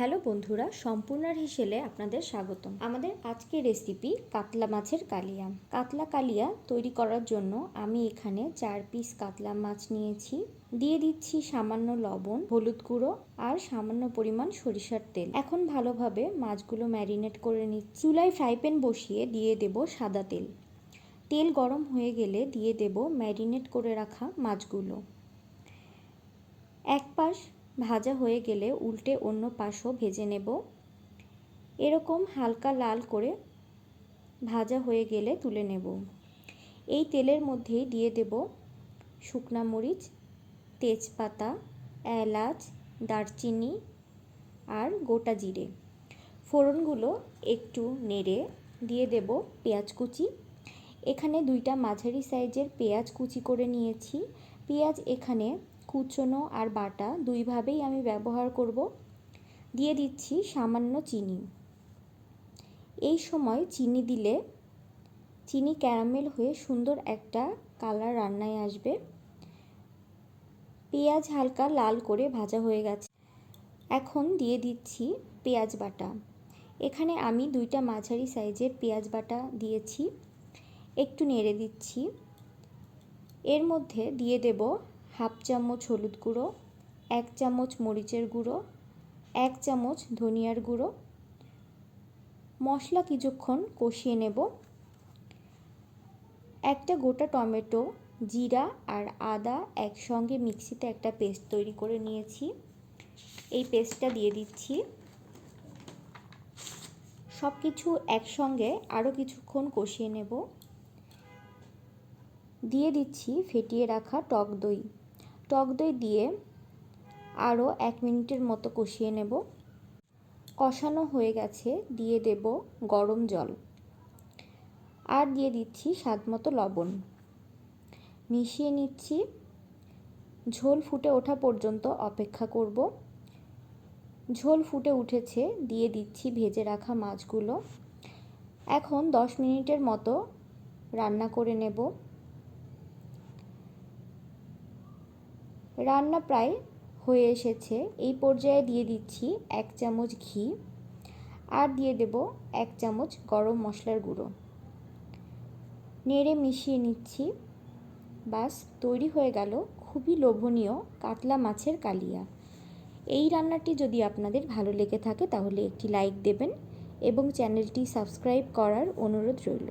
Hello বন্ধুরা, সম্পূর্ণার হিসেলে আপনাদের স্বাগতম। আমাদের আজকের রেসিপি কাতলা মাছের কালিয়া। কাতলা কালিয়া তৈরি করার জন্য আমি এখানে চার পিস কাতলা মাছ নিয়েছি। দিয়ে দিচ্ছি সামান্য লবণ, হলুদ গুঁড়ো আর সামান্য পরিমাণ সরিষার তেল। এখন ভালোভাবে মাছগুলো ম্যারিনেট করে নিচ্ছি। চুলায় ফ্রাই প্যান বসিয়ে দিয়ে দেব সাদা তেল। তেল গরম হয়ে গেলে দিয়ে দেব ম্যারিনেট করে রাখা মাছগুলো। এক পাশ ভাজা হয়ে গেলে উল্টে অন্য পাশও ভেজে নেব। এরকম হালকা লাল করে ভাজা হয়ে গেলে তুলে নেব। এই তেলের মধ্যেই দিয়ে দেব শুকনা মরিচ, তেজপাতা, এলাচ, দারচিনি আর গোটা জিরে। ফোড়নগুলো একটু নেড়ে দিয়ে দেব পেঁয়াজ কুচি। এখানে দুইটা মাঝারি সাইজের পেঁয়াজ কুচি করে নিয়েছি। পেঁয়াজ এখানে কুচনো আর বাটা দুইভাবেই আমি ব্যবহার করব। দিয়ে দিচ্ছি সামান্য চিনি। এই সময় চিনি দিলে চিনি ক্যারামেল হয়ে সুন্দর একটা কালার রান্নায় আসবে। পেঁয়াজ হালকা লাল করে ভাজা হয়ে গেছে। এখন দিয়ে দিচ্ছি পেঁয়াজ বাটা। এখানে আমি দুইটা মাঝারি সাইজের পেঁয়াজ বাটা দিয়েছি। একটু নেড়ে দিচ্ছি। এর মধ্যে দিয়ে দেব হাফ চামচ হলুদ গুঁড়ো, এক চামচ মরিচের গুঁড়ো, এক চামচ ধনিয়ার গুঁড়ো। মশলা কিছুক্ষণ কষিয়ে নেব। একটা গোটা টমেটো, জিরা আর আদা একসঙ্গে মিক্সিতে একটা পেস্ট তৈরি করে নিয়েছি। এই পেস্টটা দিয়ে দিচ্ছি। সব কিছু একসঙ্গে আরও কিছুক্ষণ কষিয়ে নেব। দিয়ে দিচ্ছি ফেটিয়ে রাখা টক দই। টক দই দিয়ে আরও এক মিনিটের মতো কষিয়ে নেব। কষানো হয়ে গেছে, দিয়ে দেব গরম জল। আর দিয়ে দিচ্ছি স্বাদ মতো লবণ। মিশিয়ে নিচ্ছি। ঝোল ফুটে ওঠা পর্যন্ত অপেক্ষা করব। ঝোল ফুটে উঠেছে, দিয়ে দিচ্ছি ভেজে রাখা মাছগুলো। এখন দশ মিনিটের মতো রান্না করে নেব। রান্না প্রায় হয়ে এসেছে। এই পর্যায়ে দিয়ে দিচ্ছি এক চামচ ঘি আর দিয়ে দেব এক চামচ গরম মশলার গুঁড়ো। নেড়ে মিশিয়ে নিচ্ছি। বাস, তৈরি হয়ে গেল খুবই লোভনীয় কাতলা মাছের কালিয়া। এই রান্নাটি যদি আপনাদের ভালো লেগে থাকে তাহলে একটি লাইক দেবেন এবং চ্যানেলটি সাবস্ক্রাইব করার অনুরোধ রইল।